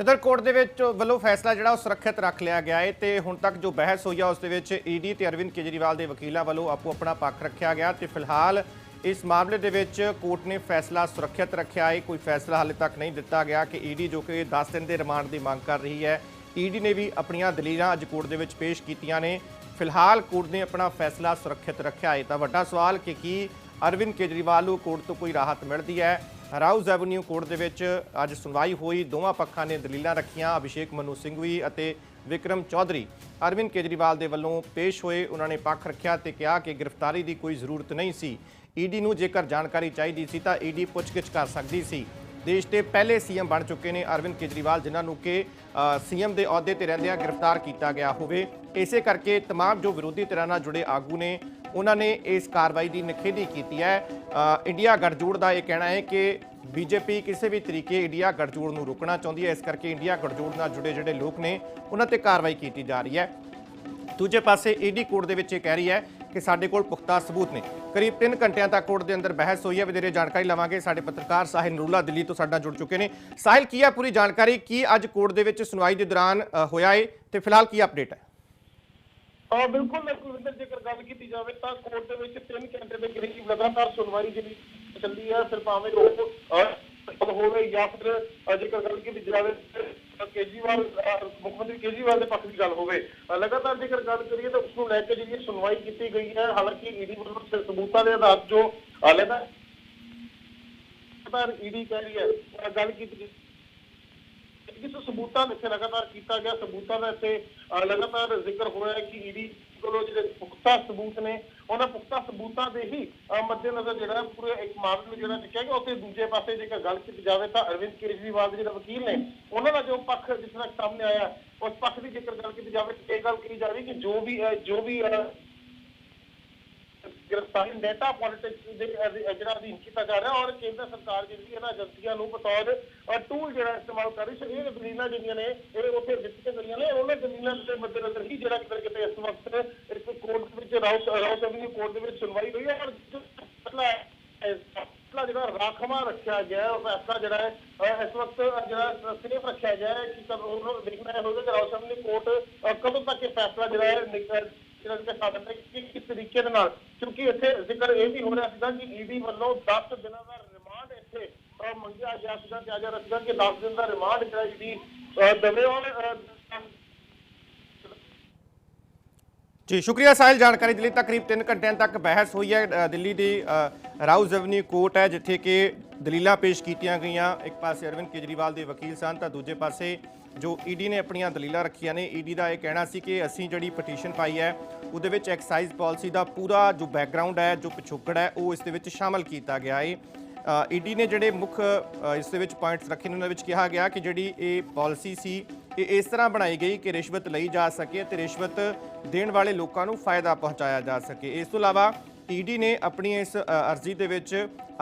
ਇਧਰ ਕੋਰਟ ਦੇ ਵਿੱਚ ਵੱਲੋਂ ਫੈਸਲਾ ਜਿਹੜਾ ਉਹ ਸੁਰੱਖਿਅਤ ਰੱਖ ਲਿਆ ਗਿਆ ਹੈ ਤੇ ਹੁਣ ਤੱਕ ਜੋ ਬਹਿਸ ਹੋਈ ਆ, ਉਸ ਦੇ ਵਿੱਚ ਈਡੀ ਤੇ ਅਰਵਿੰਦ ਕੇਜਰੀਵਾਲ ਦੇ ਵਕੀਲਾਂ ਵੱਲੋਂ ਆਪੋ ਆਪਣਾ ਪੱਖ ਰੱਖਿਆ ਗਿਆ ਤੇ ਫਿਲਹਾਲ ਇਸ ਮਾਮਲੇ ਦੇ ਵਿੱਚ ਕੋਰਟ ਨੇ ਫੈਸਲਾ ਸੁਰੱਖਿਅਤ ਰੱਖਿਆ ਹੈ ਕੋਈ ਫੈਸਲਾ ਹਾਲੇ ਤੱਕ ਨਹੀਂ ਦਿੱਤਾ ਗਿਆ ਕਿ ਈਡੀ ਜੋ ਕਿ 10 ਦਿਨ ਦੇ ਰਿਮਾਂਡ ਦੀ ਮੰਗ ਕਰ ਰਹੀ ਹੈ ਈਡੀ ਨੇ ਵੀ ਆਪਣੀਆਂ ਦਲੀਲਾਂ ਅੱਜ ਕੋਰਟ ਦੇ ਵਿੱਚ ਪੇਸ਼ ਕੀਤੀਆਂ ਨੇ। ਫਿਲਹਾਲ ਕੋਰਟ ਨੇ ਆਪਣਾ ਫੈਸਲਾ ਸੁਰੱਖਿਅਤ ਰੱਖਿਆ ਹੈ ਤਾਂ ਵੱਡਾ ਸਵਾਲ ਕਿ ਕੀ ਅਰਵਿੰਦ ਕੇਜਰੀਵਾਲ ਨੂੰ ਕੋਰਟ ਤੋਂ ਕੋਈ ਰਾਹਤ ਮਿਲਦੀ ਹੈ ਰਾਉਜ਼ ਐਵਨਿਊ ਕੋਰਟ ਦੇ ਵਿੱਚ ਅੱਜ ਸੁਣਵਾਈ ਹੋਈ ਦੋਵਾਂ ਪੱਖਾਂ ਨੇ ਦਲੀਲਾਂ ਰੱਖੀਆਂ ਅਭਿਸ਼ੇਕ ਮਨੂ ਸਿੰਘਵੀ ਅਤੇ ਵਿਕਰਮ ਚੌਧਰੀ ਅਰਵਿੰਦ ਕੇਜਰੀਵਾਲ ਦੇ ਵੱਲੋਂ ਪੇਸ਼ ਹੋਏ ਉਹਨਾਂ ਨੇ ਪੱਖ ਰੱਖਿਆ ਤੇ ਕਿਹਾ ਕਿ ਗ੍ਰਿਫਤਾਰੀ ਦੀ ਕੋਈ ਜ਼ਰੂਰਤ ਨਹੀਂ ਸੀ ਈਡੀ ਨੂੰ ਜੇਕਰ ਜਾਣਕਾਰੀ ਚਾਹੀਦੀ ਸੀ ਤਾਂ ਈਡੀ ਪੁੱਛਗਿੱਛ ਕਰ ਸਕਦੀ ਸੀ ਦੇਸ਼ ਦੇ ਪਹਿਲੇ ਸੀਐਮ ਬਣ ਚੁੱਕੇ ਨੇ ਅਰਵਿੰਦ ਕੇਜਰੀਵਾਲ ਜਿਨ੍ਹਾਂ ਨੂੰ ਕਿ ਸੀਐਮ ਦੇ ਅਹੁਦੇ ਤੇ ਰਹਿੰਦਿਆਂ ਗ੍ਰਿਫਤਾਰ ਕੀਤਾ ਗਿਆ ਹੋਵੇ ਇਸੇ ਕਰਕੇ तमाम ਜੋ ਵਿਰੋਧੀ ਧਿਰਾਂ ਨਾਲ ਜੁੜੇ ਆਗੂ ਨੇ ਉਹਨਾਂ ਨੇ ਇਸ ਕਾਰਵਾਈ ਦੀ ਨਿਖੇਧੀ ਕੀਤੀ ਹੈ। ਇੰਡੀਆ ਗੱਠਜੋੜ ਦਾ ਇਹ ਕਹਿਣਾ ਹੈ ਕਿ ਬੀਜੇਪੀ ਕਿਸੇ ਵੀ ਤਰੀਕੇ ਇੰਡੀਆ ਗੱਠਜੋੜ ਨੂੰ ਰੋਕਣਾ ਚਾਹੁੰਦੀ ਹੈ। ਇਸ ਕਰਕੇ ਇੰਡੀਆ ਗੱਠਜੋੜ ਨਾਲ ਜੁੜੇ ਜਿਹੜੇ ਲੋਕ ਨੇ, ਉਹਨਾਂ ਤੇ ਕਾਰਵਾਈ ਕੀਤੀ ਜਾ ਰਹੀ ਹੈ। ਦੂਜੇ ਪਾਸੇ ਈਡੀ ਕੋਰਟ ਦੇ ਵਿੱਚ ਇਹ ਕਹਿ ਰਹੀ ਹੈ ਕਿ ਸਾਡੇ ਕੋਲ ਪੁਖਤਾ ਸਬੂਤ ਨੇ। ਕਰੀਬ 3 ਘੰਟਿਆਂ ਤੱਕ ਕੋਰਟ ਦੇ ਅੰਦਰ ਬਹਿਸ ਹੋਈ ਹੈ। ਵਧੇਰੇ ਜਾਣਕਾਰੀ ਲਵਾਂਗੇ। ਸਾਡੇ ਪੱਤਰਕਾਰ ਸਾਹਿਲ ਨੂਰੁੱਲਾ ਦਿੱਲੀ ਤੋਂ ਸਾਡਾ ਜੁੜ ਚੁੱਕੇ ਨੇ। ਸਾਹਿਲ, ਕੀ ਹੈ ਪੂਰੀ ਜਾਣਕਾਰੀ? ਕੀ ਅੱਜ ਕੋਰਟ ਦੇ ਵਿੱਚ ਸੁਣਵਾਈ ਦੇ ਦੌਰਾਨ ਹੋਇਆ ਏ? ਤੇ ਫਿਲਹਾਲ ਕੀ ਅਪਡੇਟ ਹੈ? ਹਾਂ, ਬਿਲਕੁਲ ਕੁਲਵਿੰਦਰ ਜੇਕਰ ਗੱਲ ਕੀਤੀ ਜਾਵੇ ਤਾਂ ਕੋਰਟ ਦੇ ਵਿੱਚ 3 ਘੰਟੇ ਦੇ ਕਰੀਬ ਲਗਾਤਾਰ ਸੁਣਵਾਈ ਜਿਹੜੀ ਚੱਲੀ ਹੈ ਫਿਰ ਭਾਵੇਂ ਉਹ ਹੋਵੇ ਜਾਂ ਫਿਰ ਜੇਕਰ ਗੱਲ ਕੀਤੀ ਜਾਵੇ ਤਾਂ ਕੇਜਰੀਵਾਲ ਮੁੱਖ ਮੰਤਰੀ ਕੇਜਰੀਵਾਲ ਦੇ ਪੱਖ ਦੀ ਗੱਲ ਹੋਵੇ। ਲਗਾਤਾਰ ਜੇਕਰ ਗੱਲ ਕਰੀਏ ਤਾਂ ਉਸ ਨੂੰ ਲੈ ਕੇ ਜਿਹੜੀ ਸੁਣਵਾਈ ਕੀਤੀ ਗਈ ਹੈ, ਹਾਲਾਂਕਿ ਈਡੀ ਵੱਲੋਂ ਸਬੂਤਾਂ ਦੇ ਆਧਾਰ ਜੋ, ਹਾਲੇ ਤਾਂ ਲਗਾਤਾਰ ਈਡੀ ਕਹਿ ਰਹੀ ਹੈ ਗੱਲ ਕੀਤੀ ਜਿਸ ਸਬੂਤਾਂ ਦੇ ਲਗਾਤਾਰ ਕੀਤਾ ਗਿਆ, ਸਬੂਤਾਂ ਦਾ ਇੱਥੇ ਲਗਾਤਾਰ ਜ਼ਿਕਰ ਹੋਇਆ ਹੈ ਕਿ ਈਡੀ ਕੋਲੋਂ ਜਿਹੜੇ ਪੁਖਤਾ ਸਬੂਤ ਨੇ, ਉਹਨਾਂ ਪੁਖਤਾ ਸਬੂਤਾਂ ਦੇ ਹੀ ਮੱਦੇਨਜ਼ਰ ਜਿਹੜਾ ਪੂਰੇ ਇੱਕ ਮਾਮਲੇ ਨੂੰ ਜਿਹੜਾ ਲਿਖਿਆ ਗਿਆ, ਉੱਥੇ ਦੂਜੇ ਪਾਸੇ ਜੇਕਰ ਗੱਲ ਕੀਤੀ ਜਾਵੇ ਤਾਂ ਅਰਵਿੰਦ ਕੇਜਰੀਵਾਲ ਦੇ ਜਿਹੜੇ ਵਕੀਲ ਨੇ, ਉਹਨਾਂ ਦਾ ਜੋ ਪੱਖ ਜਿਸ ਤੱਕ ਸਾਹਮਣੇ ਆਇਆ, ਉਸ ਪੱਖ ਦੀ ਜੇਕਰ ਗੱਲ ਕੀਤੀ ਜਾਵੇ ਤਾਂ ਇਹ ਗੱਲ ਕਹੀ ਜਾ ਰਹੀ ਕਿ ਜੋ ਵੀ ਜੋ ਵੀ ਗ੍ਰਿਫਤਾਰੀ ਡਾਟਾ ਪੋਲਿਟਿਕਸ ਦੇ ਅਧੀ- ਜਿਹੜਾ ਅਧੀਨ ਕੀਤਾ ਜਾ ਰਿਹਾ ਔਰ ਕੇਂਦਰ ਸਰਕਾਰ ਜਿਹੜੀ ਇਹਨਾਂ ਏਜੰਸੀਆਂ ਨੂੰ ਬਤੌਰ ਟੂਲ ਜਿਹੜਾ ਇਸਤੇਮਾਲ ਕਰ ਰਹੀ ਸੀ ਇਹ ਦਲੀਲਾਂ ਜਿਹੜੀਆਂ ਨੇ ਇਹ ਉੱਥੇ ਦਿੱਤੀਆਂ ਗਈਆਂ ਨੇ ਉਹਨਾਂ ਦਲੀਲਾਂ ਦੇ ਮੱਦੇਨਜ਼ਰ ਹੀ ਜਿਹੜਾ ਕਿਤੇ ਕਿਤੇ ਇਸ ਵਕਤ ਇੱਕ ਕੋਰਟ ਦੇ ਵਿੱਚ ਰਾਉਤ ਰਾਉਤ ਐਵਨਿਊ ਕੋਰਟ ਦੇ ਵਿੱਚ ਸੁਣਵਾਈ ਹੋਈ ਹੈ ਔਰ ਜੋ ਫੈਸਲਾ ਹੈ, ਇਹ ਫੈਸਲਾ ਜਿਹੜਾ ਰਾਖਵਾ ਰੱਖਿਆ ਗਿਆ ਹੈ ਉਹ ਫੈਸਲਾ ਜਿਹੜਾ ਹੈ ਅਹ, ਇਸ ਵਕਤ ਜਿਹੜਾ ਸੇਫ ਰੱਖਿਆ ਗਿਆ ਹੈ ਕਿ ਕਦੋਂ ਉਹਨੂੰ ਦੇਖਣਾ ਇਹ ਹੋਵੇਗਾ ਕਿ ਰਾਉਤ ਐਵਨਿਊ ਕੋਰਟ ਅਹ, ਕਦੋਂ ਤੱਕ ਇਹ ਫੈਸਲਾ ਜਿਹੜਾ ਹੈ ਨਿਕਲ ਜਿਹੜਾ ਕਿ ਸਾਧਨ ਹੈ ਕਿ ਕਿਸ ਤਰੀਕੇ ਦੇ ਨਾਲ ਕਿਉਂਕਿ ਇੱਥੇ ਜ਼ਿਕਰ ਇਹ ਵੀ ਹੋ ਰਿਹਾ ਸੀਗਾ ਕਿ ਈਡੀ ਵੱਲੋਂ 10 ਦਿਨਾਂ ਦਾ ਰਿਮਾਂਡ ਇੱਥੇ ਮੰਗਿਆ ਗਿਆ ਸੀਗਾ ਕਿ ਆਜਾ ਰੱਖਦਾ ਕਿ 10 ਦਿਨ ਦਾ ਰਿਮਾਂਡ ਜਿਹੜਾ ਈਡੀ ਦਵੇ ਔਰ ਜੀ ਸ਼ੁਕਰੀਆ ਸਾਹਿਲ ਜਾਣਕਾਰੀ ਦੇ ਲਈ ਤਕਰੀਬ 3 ਘੰਟਿਆਂ ਤੱਕ ਬਹਿਸ ਹੋਈ ਹੈ। ਦਿੱਲੀ ਦੀ ਅ, ਰਾਉਜ਼ ਐਵਨਿਊ ਕੋਰਟ ਹੈ ਜਿੱਥੇ ਕਿ ਦਲੀਲਾਂ ਪੇਸ਼ ਕੀਤੀਆਂ ਗਈਆਂ। ਇੱਕ ਪਾਸੇ ਅਰਵਿੰਦ ਕੇਜਰੀਵਾਲ ਦੇ ਵਕੀਲ ਸਨ ਤਾਂ ਦੂਜੇ ਪਾਸੇ ਜੋ ਈਡੀ ਨੇ ਆਪਣੀਆਂ ਦਲੀਲਾਂ ਰੱਖੀਆਂ ਨੇ ਈਡੀ ਦਾ ਇਹ ਕਹਿਣਾ ਸੀ ਕਿ ਅਸੀਂ ਜਿਹੜੀ ਪਟੀਸ਼ਨ ਪਾਈ ਹੈ ਉਹਦੇ ਵਿੱਚ ਐਕਸਾਈਜ਼ ਪਾਲਿਸੀ ਦਾ ਪੂਰਾ ਜੋ ਬੈਕਗ੍ਰਾਉਂਡ ਹੈ ਜੋ ਪਿਛੋਕੜ ਹੈ ਉਹ ਇਸ ਦੇ ਵਿੱਚ ਸ਼ਾਮਲ ਕੀਤਾ ਗਿਆ ਹੈ ਈਡੀ ਨੇ ਜਿਹੜੇ ਮੁੱਖ ਇਸ ਦੇ ਵਿੱਚ ਪੁਆਇੰਟਸ ਰੱਖੇ ਨੇ ਉਹਨਾਂ ਵਿੱਚ ਕਿਹਾ ਗਿਆ ਕਿ ਜਿਹੜੀ ਇਹ ਪਾਲਿਸੀ ਸੀ ਇਹ ਇਸ ਤਰ੍ਹਾਂ ਬਣਾਈ ਗਈ ਕਿ ਰਿਸ਼ਵਤ ਲਈ ਜਾ ਸਕੇ ਤੇ ਰਿਸ਼ਵਤ ਦੇਣ ਵਾਲੇ ਲੋਕਾਂ ਨੂੰ ਫਾਇਦਾ ਪਹੁੰਚਾਇਆ ਜਾ ਸਕੇ। ਇਸ ਤੋਂ ਇਲਾਵਾ ਈਡੀ ਨੇ ਆਪਣੀ ਇਸ ਅਰਜ਼ੀ ਦੇ ਵਿੱਚ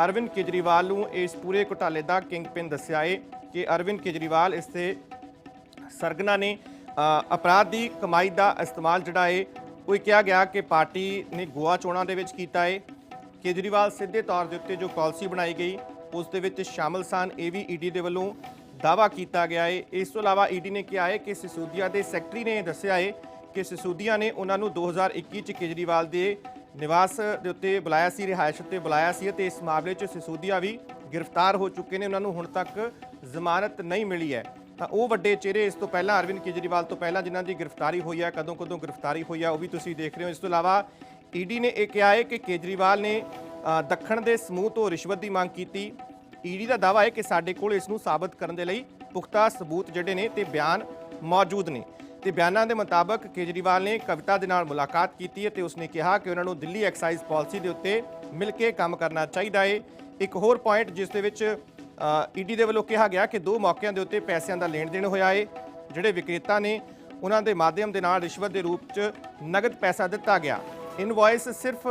ਅਰਵਿੰਦ ਕੇਜਰੀਵਾਲ ਨੂੰ ਇਸ ਪੂਰੇ ਘੁਟਾਲੇ ਦਾ ਕਿੰਗਪਿਨ ਦੱਸਿਆ ਹੈ ਕਿ ਅਰਵਿੰਦ ਕੇਜਰੀਵਾਲ ਇਸ ਤੇ ਸਰਗਨਾ ਨੇ ਅਪਰਾਧ ਦੀ ਕਮਾਈ ਦਾ ਇਸਤੇਮਾਲ ਜਿਹੜਾ ਹੈ ਉਹ ਇਹ ਕਿਹਾ ਗਿਆ ਕਿ ਪਾਰਟੀ ਨੇ ਗੋਆ ਚੋਣਾਂ ਦੇ ਵਿੱਚ ਕੀਤਾ ਹੈ ਕੇਜਰੀਵਾਲ ਸਿੱਧੇ ਤੌਰ ਦੇ ਉੱਤੇ ਜੋ ਪਾਲਿਸੀ ਬਣਾਈ ਗਈ, ਉਸ ਦੇ ਵਿੱਚ ਸ਼ਾਮਲ ਸਨ। ਇਹ ਵੀ ਈਡੀ ਦੇ ਵੱਲੋਂ ਦਾਵਾ ਕੀਤਾ ਗਿਆ ਹੈ ਇਸ ਤੋਂ ਇਲਾਵਾ ਈਡੀ ਨੇ ਕਿਹਾ ਹੈ ਕਿ ਸਿਸੋਦੀਆ ਦੇ ਸੈਕਟਰੀ ਨੇ ਦੱਸਿਆ ਹੈ ਕਿ ਸਿਸੋਦੀਆ ਨੇ ਉਹਨਾਂ ਨੂੰ 2021 ਚ ਕੇਜਰੀਵਾਲ ਦੇ ਨਿਵਾਸ ਦੇ ਉੱਤੇ ਬੁਲਾਇਆ ਸੀ, ਰਿਹਾਇਸ਼ ਉੱਤੇ ਬੁਲਾਇਆ ਸੀ ਤੇ ਇਸ ਮਾਮਲੇ 'ਚ ਸਿਸੋਦੀਆ ਵੀ ਗ੍ਰਿਫਤਾਰ ਹੋ ਚੁੱਕੇ ਨੇ। ਉਹਨਾਂ ਨੂੰ ਹੁਣ ਤੱਕ ਜ਼ਮਾਨਤ ਨਹੀਂ ਮਿਲੀ ਹੈ। ਤਾਂ ਉਹ ਵੱਡੇ ਚਿਹਰੇ ਇਸ ਤੋਂ ਪਹਿਲਾਂ ਅਰਵਿੰਦ ਕੇਜਰੀਵਾਲ ਤੋਂ ਪਹਿਲਾਂ ਜਿਨ੍ਹਾਂ ਦੀ ਗ੍ਰਿਫਤਾਰੀ ਹੋਈ ਹੈ ਕਦੋਂ ਕਦੋਂ ਗ੍ਰਿਫਤਾਰੀ ਹੋਈ ਹੈ, ਉਹ ਵੀ ਤੁਸੀਂ ਦੇਖ ਰਹੇ ਹੋ। ਇਸ ਤੋਂ ਇਲਾਵਾ ਈਡੀ ਨੇ ਇਹ ਕਿਹਾ ਹੈ ਕਿ ਕੇਜਰੀਵਾਲ ਨੇ ਦੱਖਣ ਦੇ ਸਮੂਹ ਤੋਂ ਰਿਸ਼ਵਤ ਦੀ ਮੰਗ ਕੀਤੀ। ਈਡੀ ਦਾ ਦਾਅਵਾ ਹੈ ਕਿ ਸਾਡੇ ਕੋਲ ਇਸ ਨੂੰ ਸਾਬਤ ਕਰਨ ਦੇ ਲਈ ਪੁਖਤਾ ਸਬੂਤ ਜਿਹੜੇ ਨੇ ਤੇ ਬਿਆਨ ਮੌਜੂਦ ਨੇ। ਤੇ ਬਿਆਨਾਂ ਦੇ ਮੁਤਾਬਕ ਕੇਜਰੀਵਾਲ ਨੇ ਕਵਿਤਾ ਦੇ ਨਾਲ ਮੁਲਾਕਾਤ ਕੀਤੀ ਹੈ ਤੇ ਉਸਨੇ ਕਿਹਾ ਕਿ ਉਹਨਾਂ ਨੂੰ ਦਿੱਲੀ ਐਕਸਾਈਜ਼ ਪਾਲਿਸੀ ਦੇ ਉੱਤੇ ਮਿਲ ਕੇ ਕੰਮ ਕਰਨਾ ਚਾਹੀਦਾ ਹੈ ਇੱਕ ਹੋਰ ਪੁਆਇੰਟ ਜਿਸ ਦੇ ਵਿੱਚ ਈਡੀ ਦੇ ਵੱਲੋਂ ਕਿਹਾ ਗਿਆ ਕਿ ਦੋ ਮੌਕਿਆਂ ਦੇ ਉੱਤੇ ਪੈਸਿਆਂ ਦਾ ਲੈਣ ਦੇਣ ਹੋਇਆ ਹੈ ਜਿਹੜੇ ਵਿਕਰੇਤਾ ਨੇ ਉਹਨਾਂ ਦੇ ਮਾਧਿਅਮ ਦੇ ਨਾਲ ਰਿਸ਼ਵਤ ਦੇ ਰੂਪ 'ਚ ਨਗਦ ਪੈਸਾ ਦਿੱਤਾ ਗਿਆ। ਇਨਵੌਇਸ ਸਿਰਫ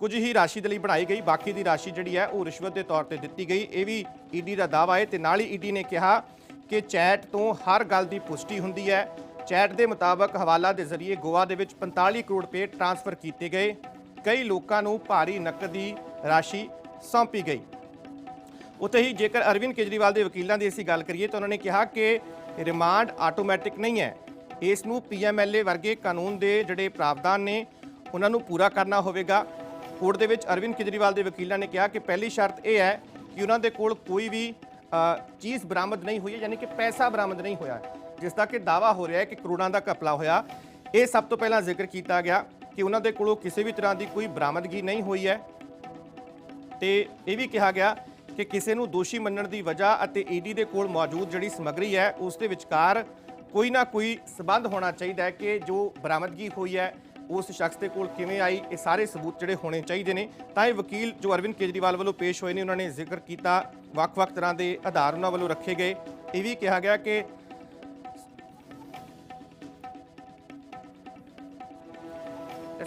ਕੁਝ ਹੀ ਰਾਸ਼ੀ ਦੇ ਲਈ ਬਣਾਈ ਗਈ। ਬਾਕੀ ਦੀ ਰਾਸ਼ੀ ਜਿਹੜੀ ਹੈ, ਉਹ ਰਿਸ਼ਵਤ ਦੇ ਤੌਰ ਤੇ ਦਿੱਤੀ ਗਈ। ਇਹ ਵੀ ਈਡੀ ਦਾ ਦਾਅਵਾ ਹੈ ਤੇ ਨਾਲ ਹੀ ਈਡੀ ਨੇ ਕਿਹਾ ਕਿ ਚੈਟ ਤੋਂ ਹਰ ਗੱਲ ਦੀ ਪੁਸ਼ਟੀ ਹੁੰਦੀ ਹੈ। ਚੈਟ ਦੇ ਮੁਤਾਬਕ ਹਵਾਲਾ ਦੇ ਜ਼ਰੀਏ ਗੋਆ ਦੇ ਵਿੱਚ 45 ਕਰੋੜ ਰੁਪਏ ਟ੍ਰਾਂਸਫਰ ਕੀਤੇ ਗਏ। ਕਈ ਲੋਕਾਂ ਨੂੰ ਭਾਰੀ ਨਕਦ ਦੀ ਰਾਸ਼ੀ ਸੌਂਪੀ ਗਈ। ਉੱਥੇ ਹੀ ਜੇਕਰ ਅਰਵਿੰਦ ਕੇਜਰੀਵਾਲ ਦੇ ਵਕੀਲਾਂ ਦੀ ਅਸੀਂ ਗੱਲ ਕਰੀਏ ਤਾਂ ਉਹਨਾਂ ਨੇ ਕਿਹਾ ਕਿ ਰਿਮਾਂਡ ਆਟੋਮੈਟਿਕ ਨਹੀਂ ਹੈ। ਇਸ ਨੂੰ ਪੀਐਮਐਲਏ ਵਰਗੇ ਕਾਨੂੰਨ ਦੇ ਜਿਹੜੇ ਪ੍ਰਾਵਧਾਨ ਨੇ, ਉਹਨਾਂ ਨੂੰ ਪੂਰਾ ਕਰਨਾ ਹੋਵੇਗਾ। ਕੋਰਟ ਦੇ ਵਿੱਚ ਅਰਵਿੰਦ ਕੇਜਰੀਵਾਲ ਦੇ ਵਕੀਲਾਂ ਨੇ ਕਿਹਾ ਕਿ ਪਹਿਲੀ ਸ਼ਰਤ ਇਹ ਹੈ ਕਿ ਉਹਨਾਂ ਦੇ ਕੋਲ ਕੋਈ ਵੀ ਚੀਜ਼ ਬਰਾਮਦ ਨਹੀਂ ਹੋਈ ਹੈ, ਯਾਨੀ ਕਿ ਪੈਸਾ ਬਰਾਮਦ ਨਹੀਂ ਹੋਇਆ। ਜਿਸ ਦਾ ਕਿ ਦਾਵਾ ਹੋ ਰਿਹਾ ਹੈ ਕਿ ਕਰੋੜਾਂ ਦਾ ਘਪਲਾ ਹੋਇਆ। ਇਹ ਸਭ ਤੋਂ ਪਹਿਲਾਂ ਜ਼ਿਕਰ ਕੀਤਾ ਗਿਆ ਕਿ ਉਹਨਾਂ ਦੇ ਕੋਲੋਂ ਕਿਸੇ ਵੀ ਤਰ੍ਹਾਂ ਦੀ ਕੋਈ ਬਰਾਮਦਗੀ ਨਹੀਂ ਹੋਈ ਹੈ। ਤੇ ਇਹ ਵੀ ਕਿਹਾ ਗਿਆ ਕਿ ਕਿਸੇ ਨੂੰ ਦੋਸ਼ੀ ਮੰਨਣ ਦੀ ਵਜ੍ਹਾ ਅਤੇ ਈਡੀ ਦੇ ਕੋਲ ਮੌਜੂਦ ਜਿਹੜੀ ਸਮੱਗਰੀ ਹੈ, ਉਸ ਦੇ ਵਿਚਕਾਰ ਕੋਈ ਨਾ ਕੋਈ ਸਬੰਧ ਹੋਣਾ ਚਾਹੀਦਾ ਹੈ ਕਿ ਜੋ ਬਰਾਮਦਗੀ ਹੋਈ ਹੈ ਉਸ ਸ਼ਖਸ ਦੇ ਕੋਲ ਕਿਵੇਂ ਆਈ ਇਹ ਸਾਰੇ ਸਬੂਤ ਜਿਹੜੇ ਹੋਣੇ ਚਾਹੀਦੇ ਨੇ। ਤਾਂ ਇਹ ਵਕੀਲ ਜੋ ਅਰਵਿੰਦ ਕੇਜਰੀਵਾਲ ਵੱਲੋਂ ਪੇਸ਼ ਹੋਏ ਨੇ ਉਹਨਾਂ ਨੇ ਜ਼ਿਕਰ ਕੀਤਾ ਵੱਖ-ਵੱਖ ਤਰ੍ਹਾਂ ਦੇ ਆਧਾਰ ਉਹਨਾਂ ਵੱਲੋਂ ਰੱਖੇ ਗਏ। ਇਹ ਵੀ ਕਿਹਾ ਗਿਆ ਕਿ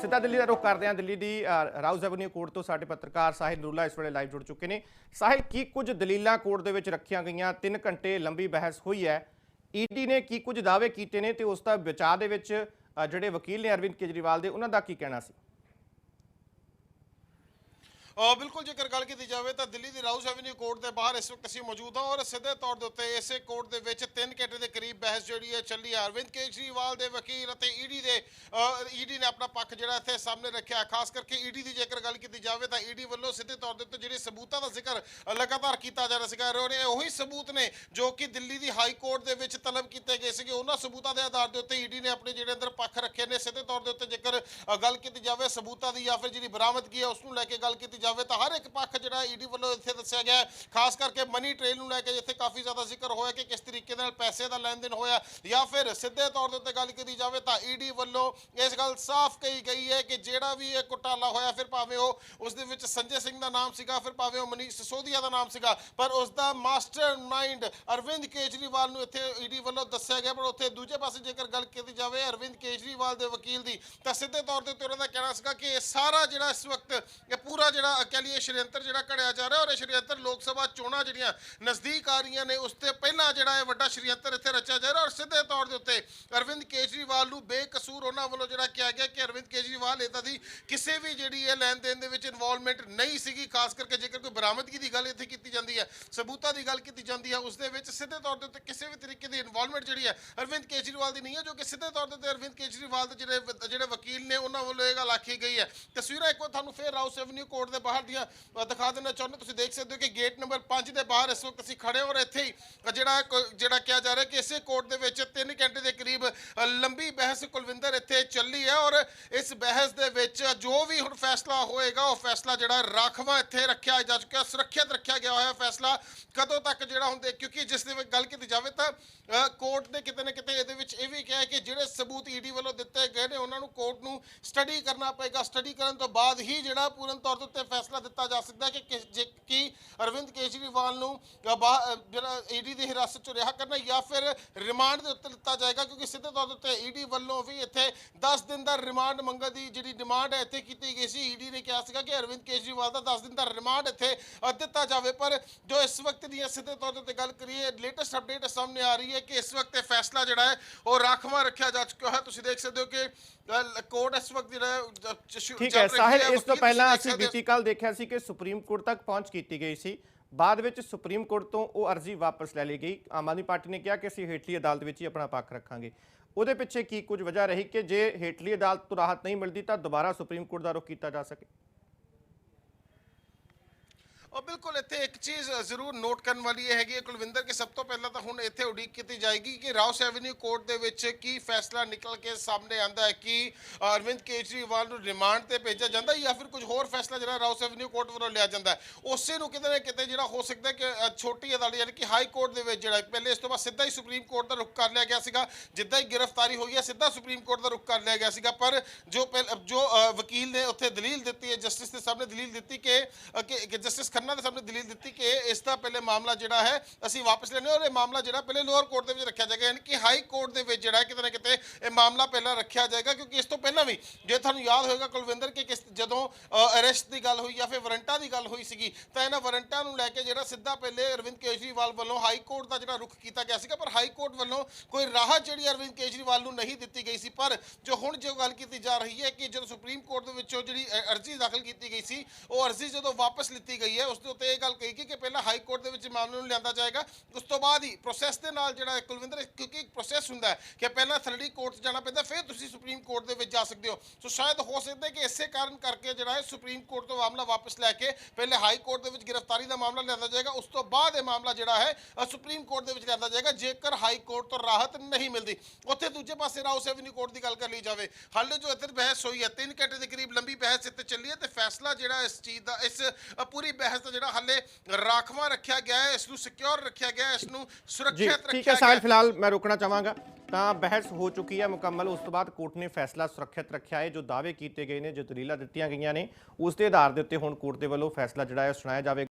ਸਿੱਧਾ ਦਿੱਲੀ ਦਾ ਰੁਖ ਕਰਦੇ ਹਾਂ। ਦਿੱਲੀ ਦੀ ਅ, ਰਾਉਜ਼ ਐਵਨਿਊ ਕੋਰਟ ਤੋਂ ਸਾਡੇ ਪੱਤਰਕਾਰ ਸਾਹਿਲ ਨੂਰਲਾ ਇਸ ਵੇਲੇ ਲਾਈਵ ਜੁੜ ਚੁੱਕੇ ਨੇ। ਸਾਹਿਲ ਕੀ ਕੁਝ ਦਲੀਲਾਂ ਕੋਰਟ ਦੇ ਵਿੱਚ ਰੱਖੀਆਂ ਗਈਆਂ? 3 ਘੰਟੇ ਲੰਬੀ ਬਹਿਸ ਹੋਈ ਹੈ। ਈਡੀ ਨੇ ਕੀ ਕੁਝ ਦਾਅਵੇ ਕੀਤੇ ਨੇ ਤੇ ਉਸ ਦਾ ਬਚਾਅ ਦੇ ਵਿੱਚ ਜਿਹੜੇ ਵਕੀਲ ਨੇ ਅਰਵਿੰਦ ਕੇਜਰੀਵਾਲ ਦੇ ਉਹਨਾਂ ਦਾ ਕੀ ਕਹਿਣਾ ਸੀ? ਬਿਲਕੁਲ ਜੇਕਰ ਗੱਲ ਕੀਤੀ ਜਾਵੇ ਤਾਂ ਦਿੱਲੀ ਦੀ ਰਾਊਸ ਐਵਨਿਊ ਕੋਰਟ ਦੇ ਬਾਹਰ ਇਸ ਵਕਤ ਅਸੀਂ ਮੌਜੂਦ ਹਾਂ ਔਰ ਸਿੱਧੇ ਤੌਰ ਦੇ ਉੱਤੇ ਇਸੇ ਕੋਰਟ ਦੇ ਵਿੱਚ 3 ਘੰਟੇ ਦੇ ਕਰੀਬ ਬਹਿਸ ਜਿਹੜੀ ਹੈ ਚੱਲੀ ਹੈ। ਅਰਵਿੰਦ ਕੇਜਰੀਵਾਲ ਦੇ ਵਕੀਲ ਅਤੇ ਈਡੀ ਦੇ ਈਡੀ ਨੇ ਆਪਣਾ ਪੱਖ ਜਿਹੜਾ ਇੱਥੇ ਸਾਹਮਣੇ ਰੱਖਿਆ। ਖਾਸ ਕਰਕੇ ਈਡੀ ਦੀ ਜੇਕਰ ਗੱਲ ਕੀਤੀ ਜਾਵੇ ਤਾਂ ਈਡੀ ਵੱਲੋਂ ਸਿੱਧੇ ਤੌਰ ਦੇ ਉੱਤੇ ਜਿਹੜੇ ਸਬੂਤਾਂ ਦਾ ਜ਼ਿਕਰ ਲਗਾਤਾਰ ਕੀਤਾ ਜਾ ਰਿਹਾ ਸੀਗਾ। ਔਰ ਇਹ ਉਹੀ ਸਬੂਤ ਨੇ ਜੋ ਕਿ ਦਿੱਲੀ ਦੀ ਹਾਈ ਕੋਰਟ ਦੇ ਵਿੱਚ ਤਲਬ ਕੀਤੇ ਗਏ ਸੀਗੇ। ਉਹਨਾਂ ਸਬੂਤਾਂ ਦੇ ਆਧਾਰ ਦੇ ਉੱਤੇ ਈਡੀ ਨੇ ਆਪਣੇ ਜਿਹੜੇ ਅੰਦਰ ਪੱਖ ਰੱਖੇ ਨੇ। ਸਿੱਧੇ ਤੌਰ ਦੇ ਉੱਤੇ ਜੇਕਰ ਗੱਲ ਕੀਤੀ ਜਾਵੇ ਸਬੂਤਾਂ ਦੀ ਜਾਂ ਫਿਰ ਜਿਹੜੀ ਬਰਾਮਦਗੀ ਹੈ, ਉਸ ਨੂੰ ਲੈ ਕੇ ਗੱਲ ਕੀਤੀ ਜਾਵੇ ਤਾਂ ਹਰ ਇੱਕ ਪੱਖ ਜਿਹੜਾ ਈਡੀ ਵੱਲੋਂ ਇੱਥੇ ਦੱਸਿਆ ਗਿਆ ਖਾਸ ਕਰਕੇ ਮਨੀ ਟ੍ਰੇਲ ਨੂੰ ਲੈ ਕੇ ਜਿੱਥੇ ਕਾਫੀ ਜ਼ਿਆਦਾ ਜ਼ਿਕਰ ਹੋਇਆ ਕਿ ਕਿਸ ਤਰੀਕੇ ਨਾਲ ਪੈਸੇ ਦਾ ਲੈਣ ਦੇਣ ਹੋਇਆ ਜਾਂ ਫਿਰ ਸਿੱਧੇ ਤੌਰ ਦੇ ਉੱਤੇ ਗੱਲ ਕੀਤੀ ਜਾਵੇ ਤਾਂ ਈਡੀ ਵੱਲੋਂ ਇਸ ਗੱਲ ਸਾਫ਼ ਕਹੀ ਗਈ ਹੈ ਕਿ ਜਿਹੜਾ ਵੀ ਇਹ ਘੁਟਾਲਾ ਹੋਇਆ, ਫਿਰ ਭਾਵੇਂ ਉਹ ਉਸ ਦੇ ਵਿੱਚ ਸੰਜੇ ਸਿੰਘ ਦਾ ਨਾਮ ਸੀਗਾ, ਫਿਰ ਭਾਵੇਂ ਉਹ ਮਨੀਸ਼ ਸਿਸੋਦੀਆ ਦਾ ਨਾਮ ਸੀਗਾ, ਪਰ ਉਸ ਦਾ ਮਾਸਟਰ ਮਾਈਂਡ ਅਰਵਿੰਦ ਕੇਜਰੀਵਾਲ ਨੂੰ ਇੱਥੇ ਈਡੀ ਵੱਲੋਂ ਦੱਸਿਆ ਗਿਆ, ਪਰ ਉੱਥੇ ਦੂਜੇ ਪਾਸੇ ਜੇਕਰ ਗੱਲ ਕੀਤੀ ਜਾਵੇ ਅਰਵਿੰਦ ਕੇਜਰੀਵਾਲ ਦੇ ਵਕੀਲ ਦੀ, ਤਾਂ ਸਿੱਧੇ ਤੌਰ ਤੇ ਉੱਤੇ ਉਹਨਾਂ ਦਾ ਕਹਿਣਾ ਸੀਗਾ ਕਿ ਇਹ ਸਾਰਾ ਜਿਹੜਾ ਇਸ ਵਕਤ, ਇਹ ਪੂਰਾ ਜਿਹੜਾ ਕਹਿ ਲਈਏ ਸ਼ਰੀਅੰਤਰ ਜਿਹੜਾ ਘੜਿਆ ਜਾ ਰਿਹਾ ਔਰ ਇਹ ਸ਼ਰੀਅੰਤਰ ਲੋਕ ਸਭਾ ਚੋਣਾਂ ਜਿਹੜੀਆਂ ਨਜ਼ਦੀਕ ਆ ਰਹੀਆਂ ਨੇ, ਉਸ ਤੇ ਪਹਿਲਾਂ ਜਿਹੜਾ ਇਹ ਵੱਡਾ ਸ਼ਰੀਅੰਤਰ ਇੱਥੇ ਰਚਿਆ ਜਾ ਰਿਹਾ ਔਰ ਸਿੱਧੇ ਤੌਰ ਦੇ ਉੱਤੇ ਅਰਵਿੰਦ ਕੇਜਰੀਵਾਲ ਨੂੰ ਬੇਕਸੂਰ ਉਹਨਾਂ ਵੱਲੋਂ ਜਿਹੜਾ ਕਿਹਾ ਗਿਆ ਕਿ ਅਰਵਿੰਦ ਕੇਜਰੀਵਾਲ ਇਹਦਾ ਦੀ ਕਿਸੇ ਵੀ ਜਿਹੜੀ ਹੈ ਲੈਣ ਦੇਣ ਦੇ ਵਿੱਚ ਇਨਵੋਲਵਮੈਂਟ ਨਹੀਂ ਸੀਗੀ, ਖਾਸ ਕਰਕੇ ਜੇਕਰ ਕੋਈ ਬਰਾਮਦਗੀ ਦੀ ਗੱਲ ਇੱਥੇ ਕੀਤੀ ਜਾਂਦੀ ਹੈ, ਸਬੂਤਾਂ ਦੀ ਗੱਲ ਕੀਤੀ ਜਾਂਦੀ ਹੈ, ਉਸ ਦੇ ਵਿੱਚ ਸਿੱਧੇ ਤੌਰ ਦੇ ਉੱਤੇ ਕਿਸੇ ਵੀ ਤਰੀਕੇ ਦੀ ਇਨਵੋਲਵਮੈਂਟ ਜਿਹੜੀ ਹੈ ਅਰਵਿੰਦ ਕੇਜਰੀਵਾਲ ਦੀ ਨਹੀਂ ਹੈ, ਜੋ ਕਿ ਸਿੱਧੇ ਤੌਰ ਦੇ ਉੱਤੇ ਅਰਵਿੰਦ ਕੇਜਰੀਵਾਲ ਦੇ ਜਿਹੜੇ ਜਿਹੜੇ ਵਕੀਲ ਨੇ, ਉਹਨਾਂ ਵੱਲੋਂ ਇਹ ਗੱਲ ਆਖੀ ਗਈ ਹੈ। ਤਸਵੀਰਾਂ ਇੱਕ ਵਾਰ ਤੁਹਾਨੂੰ ਫੇਰ ਰਾਉਸ ਐਵਨਿਊ ਕੋਰਟ ਦੇ ਬਾਹਰ ਦੀਆਂ ਦਿਖਾ ਦੇਣਾ ਚਾਹੁੰਦੇ, ਤੁਸੀਂ ਦੇਖ ਸਕਦੇ ਹੋ ਕਿ ਗੇਟ ਨੰਬਰ 5 ਦੇ ਬਾਹਰ ਇਸ ਵਕਤ ਅਸੀਂ ਖੜੇ ਹਾਂ ਔਰ ਇੱਥੇ ਹੀ ਜਿਹੜਾ ਜਿਹੜਾ ਕਿਹਾ ਜਾ ਰਿਹਾ ਕਿ ਇਸੇ ਕੋਰਟ ਦੇ ਵਿੱਚ 3 ਘੰਟੇ ਦੇ ਬਹਿਸ ਕੁਲਵਿੰਦਰ ਇੱਥੇ ਚੱਲੀ ਹੈ ਔਰ ਇਸ ਬਹਿਸ ਦੇ ਵਿੱਚ ਜੋ ਵੀ ਹੁਣ ਫੈਸਲਾ ਹੋਏਗਾ ਉਹ ਫੈਸਲਾ ਜਿਹੜਾ ਰਾਖਵਾਂ ਇੱਥੇ ਰੱਖਿਆ ਜਾ ਚੁੱਕਿਆ ਸੁਰੱਖਿਅਤ ਰੱਖਿਆ ਗਿਆ ਹੋਇਆ ਫੈਸਲਾ ਕਦੋਂ ਤੱਕ ਜਿਹੜਾ ਹੁੰਦੇ ਕਿਉਂਕਿ ਜਿਸ ਦੇ ਵਿੱਚ ਗੱਲ ਕੀਤੀ ਜਾਵੇ ਤਾਂ ਕੋਰਟ ਨੇ ਕਿਤੇ ਨਾ ਕਿਤੇ ਇਹਦੇ ਵਿੱਚ ਇਹ ਵੀ ਕਿਹਾ ਕਿ ਜਿਹੜੇ ਸਬੂਤ ਈਡੀ ਵੱਲੋਂ ਦਿੱਤੇ ਗਏ ਨੇ ਉਹਨਾਂ ਨੂੰ ਕੋਰਟ ਨੂੰ ਸਟੱਡੀ ਕਰਨਾ ਪਏਗਾ। ਸਟੱਡੀ ਕਰਨ ਤੋਂ ਬਾਅਦ ਹੀ ਜਿਹੜਾ ਪੂਰਨ ਤੌਰ ਦੇ ਉੱਤੇ ਫੈਸਲਾ ਦਿੱਤਾ ਜਾ ਸਕਦਾ ਕਿ ਜੇ ਕੀ ਅਰਵਿੰਦ ਕੇਜਰੀਵਾਲ ਨੂੰ ਬਾ- ਅ, ਜਿਹੜਾ ਈਡੀ ਦੀ ਹਿਰਾਸਤ ਚ ਰਿਹਾ ਕਰਨਾ ਜਾਂ ਫਿਰ ਰਿਮਾਂਡ ਦੇ ਉੱਤੇ ਦਿੱਤਾ ਜਾਏਗਾ ਕਿਉਂਕਿ ਸਿੱਧੇ ਤੌਰ ਦੇ ਉੱਤੇ ਈਡੀ ਵੱਲੋਂ ਵੀ ਇੱਥੇ 10 ਦਿਨ ਦਾ ਰਿਮਾਂਡ ਮੰਗਣ ਦੀ ਜਿਹੜੀ ਡਿਮਾਂਡ ਹੈ ਇੱਥੇ ਕੀਤੀ ਗਈ ਸੀ। ਈਡੀ ਨੇ ਕਿਹਾ ਸੀਗਾ ਕਿ ਅਰਵਿੰਦ ਕੇਜਰੀਵਾਲ ਦਾ 10 ਦਿਨ ਦਾ ਰਿਮਾਂਡ ਇੱਥੇ ਦਿੱਤਾ ਜਾਵੇ। ਪਰ ਜੋ ਇਸ ਵਕਤ ਦੀ ਸਿੱਧੇ ਤੌਰ ਉੱਤੇ ਗੱਲ ਕਰੀਏ ਲੇਟੈਸਟ ਅਪਡੇਟ ਸਾਹਮਣੇ ਆ ਰਹੀ ਹੈ ਕਿ ਇਸ ਵਕਤ ਇਹ ਫੈਸਲਾ ਜਿਹੜਾ ਹੈ ਉਹ ਰਾਖਵਾਂ ਰੱਖਿਆ ਜਾ ਚੁੱਕਾ ਹੈ ਤੁਸੀਂ ਦੇਖ ਸਕਦੇ ਹੋ ਕਿ ਕੋਰਟ ਇਸ ਵਕਤ ਜਿਹੜਾ ਠੀਕ ਹੈ ਸਾਹਿਲ। ਇਸ ਤੋਂ ਪਹਿਲਾਂ ਅਸੀਂ। ਬੀਤੀ ਕੱਲ ਦੇਖਿਆ ਸੀ ਕਿ ਸੁਪਰੀਮ ਕੋਰਟ ਤੱਕ ਪਹੁੰਚ ਕੀਤੀ ਗਈ ਸੀ। ਬਾਅਦ ਵਿੱਚ ਸੁਪਰੀਮ ਕੋਰਟ ਤੋਂ ਉਹ ਅਰਜ਼ੀ ਵਾਪਸ ਲੈ ਲਈ ਗਈ। ਆਮ ਆਦਮੀ ਪਾਰਟੀ ਨੇ ਕਿਹਾ ਕਿ ਅਸੀਂ ਹੇਠਲੀ ਅਦਾਲਤ ਵਿੱਚ ਹੀ ਆਪਣਾ ਪੱਖ ਰੱਖਾਂਗੇ। ਉਹਦੇ ਪਿੱਛੇ ਕੀ ਕੁਝ ਵਜ੍ਹਾ ਰਹੀ ਕਿ ਜੇ ਹੇਠਲੀ ਅਦਾਲਤ ਤੋਂ ਰਾਹਤ ਨਹੀਂ ਮਿਲਦੀ ਤਾਂ ਦੁਬਾਰਾ ਸੁਪਰੀਮ ਕੋਰਟ ਦਾ ਰੁਖ ਕੀਤਾ ਜਾ ਸਕੇ? ਉਹ ਬਿਲਕੁਲ ਇੱਥੇ ਇੱਕ ਚੀਜ਼ ਜ਼ਰੂਰ ਨੋਟ ਕਰਨ ਵਾਲੀ ਇਹ ਹੈਗੀ ਹੈ, ਕੁਲਵਿੰਦਰ, ਕਿ ਸਭ ਤੋਂ ਪਹਿਲਾਂ ਤਾਂ ਹੁਣ ਇੱਥੇ ਉਡੀਕ ਕੀਤੀ ਜਾਏਗੀ ਕਿ ਰਾਉਸ ਐਵਨਿਊ ਕੋਰਟ ਦੇ ਵਿੱਚ ਕੀ ਫੈਸਲਾ ਨਿਕਲ ਕੇ ਸਾਹਮਣੇ ਆਂਦਾ ਹੈ, ਕਿ ਅਰਵਿੰਦ ਕੇਜਰੀਵਾਲ ਨੂੰ ਰਿਮਾਂਡ ਤੇ ਭੇਜਿਆ ਜਾਂਦਾ ਜਾਂ ਫਿਰ ਕੁਝ ਹੋਰ ਫੈਸਲਾ ਜਿਹੜਾ ਰਾਉਸ ਐਵਨਿਊ ਕੋਰਟ ਵੱਲੋਂ ਲਿਆ ਜਾਂਦਾ ਉਸੇ ਨੂੰ ਕਿਤੇ ਨਾ ਕਿਤੇ ਜਿਹੜਾ ਹੋ ਸਕਦਾ ਕਿ ਛੋਟੀ ਅਦਾਲਤ ਯਾਨੀ ਕਿ ਹਾਈ ਕੋਰਟ ਦੇ ਵਿੱਚ ਜਿਹੜਾ ਪਹਿਲੇ ਇਸ ਤੋਂ ਬਾਅਦ ਸਿੱਧਾ ਹੀ ਸੁਪਰੀਮ ਕੋਰਟ ਦਾ ਰੁਖ ਕਰ ਲਿਆ ਗਿਆ ਸੀਗਾ, ਜਿੱਦਾਂ ਹੀ ਗ੍ਰਿਫਤਾਰੀ ਹੋਈ ਹੈ, ਸਿੱਧਾ ਸੁਪਰੀਮ ਕੋਰਟ ਦਾ ਰੁਖ ਕਰ ਲਿਆ ਗਿਆ ਸੀਗਾ। ਪਰ ਜੋ ਪਹਿਲ- ਜੋ ਵਕੀਲ ਨੇ ਉੱਥੇ ਦਲੀਲ ਦਿੱਤੀ ਹੈ, ਜਸਟਿਸ ਦੇ ਸਾਹਮਣੇ ਦਲੀਲ ਦਿੱਤੀ ਕਿ ਜਸਟਿਸ ਖੰਨਾ ਦੇ ਸਾਹਮਣੇ ਦਲੀਲ ਦਿੱਤੀ ਕਿ ਇਸ ਦਾ ਪਹਿਲੇ ਮਾਮਲਾ ਜਿਹੜਾ ਹੈ, ਅਸੀਂ ਵਾਪਸ ਲੈਣੇ ਔਰ ਇਹ ਮਾਮਲਾ ਜਿਹੜਾ ਪਹਿਲੇ ਲੋਅਰ ਕੋਰਟ ਦੇ ਵਿੱਚ ਰੱਖਿਆ ਜਾਏਗਾ, ਯਾਨੀ ਕਿ ਹਾਈ ਕੋਰਟ ਦੇ ਵਿੱਚ ਜਿਹੜਾ ਕਿਤੇ ਨਾ ਕਿਤੇ ਇਹ ਮਾਮਲਾ ਪਹਿਲਾਂ ਰੱਖਿਆ ਜਾਏਗਾ, ਕਿਉਂਕਿ ਇਸ ਤੋਂ ਪਹਿਲਾਂ ਵੀ ਜੇ ਤੁਹਾਨੂੰ ਯਾਦ ਹੋਏਗਾ ਕੁਲਵਿੰਦਰ ਕਿ ਕਿਸ ਜਦੋਂ ਅਰੈਸਟ ਦੀ ਗੱਲ ਹੋਈ ਜਾਂ ਫਿਰ ਵਾਰੰਟਾਂ ਦੀ ਗੱਲ ਹੋਈ ਸੀਗੀ, ਤਾਂ ਇਹਨਾਂ ਵਾਰੰਟਾਂ ਨੂੰ ਲੈ ਕੇ ਜਿਹੜਾ ਸਿੱਧਾ ਪਹਿਲੇ ਅਰਵਿੰਦ ਕੇਜਰੀਵਾਲ ਵੱਲੋਂ ਹਾਈ ਕੋਰਟ ਦਾ ਜਿਹੜਾ ਰੁਖ ਕੀਤਾ ਗਿਆ ਸੀਗਾ, ਪਰ ਹਾਈ ਕੋਰਟ ਵੱਲੋਂ ਕੋਈ ਰਾਹਤ ਜਿਹੜੀ ਅਰਵਿੰਦ ਕੇਜਰੀਵਾਲ ਨੂੰ ਨਹੀਂ ਦਿੱਤੀ ਗਈ ਸੀ, ਪਰ ਜੋ ਹੁਣ ਜੋ ਗੱਲ ਕੀਤੀ ਜਾ ਰਹੀ ਹੈ ਕਿ ਜਦੋਂ ਸੁਪਰੀਮ ਕੋਰਟ ਦੇ ਵਿੱਚੋਂ ਜਿਹੜੀ ਅਰਜ਼ੀ ਦਾਖਲ ਕੀਤੀ ਗਈ ਸੀ, ਉਹ ਅਰਜ਼ੀ ਜਦੋਂ ਵਾਪਸ ਲਿੱਤੀ ਗਈ ਹੈ ਉਸ ਦੇ ਉੱਤੇ ਇਹ ਗੱਲ ਕਹੀ ਗਈ ਕਿ ਪਹਿਲਾਂ ਹਾਈ ਕੋਰਟ ਦੇ ਵਿੱਚ ਮਾਮਲੇ ਨੂੰ ਲਿਆਂਦਾ ਜਾਏਗਾ। ਉਸ ਤੋਂ ਬਾਅਦ ਹੀ ਪ੍ਰੋਸੈਸ ਦੇ ਨਾਲ ਜਿਹੜਾ ਕੁਲਵਿੰਦਰ ਕਿਉਂਕਿ ਪ੍ਰੋਸੈਸ ਹੁੰਦਾ ਹੈ ਕਿ ਪਹਿਲਾਂ ਥਰਡੀ ਕੋਰਟ 'ਚ ਜਾਣਾ ਪੈਂਦਾ ਫਿਰ ਤੁਸੀਂ ਸੁਪਰੀਮ ਕੋਰਟ ਦੇ ਵਿੱਚ ਜਾ ਸਕਦੇ ਹੋ। ਸੋ ਸ਼ਾਇਦ ਹੋ ਸਕਦਾ ਹੈ ਕਿ ਇਸੇ ਕਾਰਨ ਕਰਕੇ ਜਿਹੜਾ ਹੈ ਸੁਪਰੀਮ ਕੋਰਟ ਤੋਂ ਮਾਮਲਾ ਵਾਪਸ ਲੈ ਕੇ ਪਹਿਲੇ ਹਾਈ ਕੋਰਟ ਦੇ ਵਿੱਚ ਗ੍ਰਿਫਤਾਰੀ ਦਾ ਮਾਮਲਾ ਲਿਆਂਦਾ ਜਾਏਗਾ ਉਸ ਤੋਂ ਬਾਅਦ ਇਹ ਮਾਮਲਾ ਜਿਹੜਾ ਹੈ ਸੁਪਰੀਮ ਕੋਰਟ ਦੇ ਵਿੱਚ ਲਿਆਂਦਾ ਜਾਏਗਾ ਜੇਕਰ ਹਾਈ ਕੋਰਟ ਤੋਂ ਰਾਹਤ ਨਹੀਂ ਮਿਲਦੀ। ਉੱਥੇ ਦੂਜੇ ਪਾਸੇ ਰਾਓ ਸੈਵਨਿਊ ਕੋਰਟ ਦੀ ਗੱਲ ਕਰ ਲਈ ਜਾਵੇ ਹਾਲੇ ਜੋ ਇੱਧਰ ਬਹਿਸ ਹੋਈ ਹੈ 3 ਘੰਟੇ ਦੇ ਕਰੀਬ ਲੰਬੀ ਬਹਿਸ ਇੱਥੇ ਚੱਲੀ ਹੈ ਤੇ ਫੈਸਲਾ ਜਿਹੜਾ ਇਸ ਚੀਜ਼ ਦਾ ਇਸ ਪੂਰੀ ਬਹਿਸ ਦਾ ਜਿਹੜਾ ਹਾਲੇ ਰਾਖਵਾਂ ਰੱਖਿਆ ਗਿਆ ਹੈ ਇਸ ਨੂੰ ਸਿਕਿਉਰ ਰੱਖਿਆ ਗਿਆ ਹੈ ਇਸ ਨੂੰ ਸੁਰੱਖਿਅਤ ਠੀਕ ਰੱਖਿਆ ਹੈ ਗਿਆ ਸਾਹਿਲ ਹੈ। ਫਿਲਹਾਲ ਮੈਂ ਰੋਕਣਾ ਚਾਹਾਂਗਾ ਤਾਂ ਬਹਿਸ ਹੋ ਚੁੱਕੀ ਹੈ ਮੁਕੰਮਲ। ਉਸ ਤੋਂ ਬਾਅਦ ਕੋਰਟ ਨੇ ਫੈਸਲਾ ਸੁਰੱਖਿਅਤ ਰੱਖਿਆ ਹੈ। ਜੋ ਦਾਅਵੇ ਕੀਤੇ ਗਏ ਨੇ, ਜੋ ਦਲੀਲਾਂ ਦਿੱਤੀਆਂ ਗਈਆਂ ਨੇ, ਉਸ ਦੇ ਆਧਾਰ ਦੇ ਉੱਤੇ ਹੁਣ ਕੋਰਟ ਦੇ ਵੱਲੋਂ ਫੈਸਲਾ ਜਿਹੜਾ ਹੈ ਸੁਣਾਇਆ ਜਾਵੇਗਾ।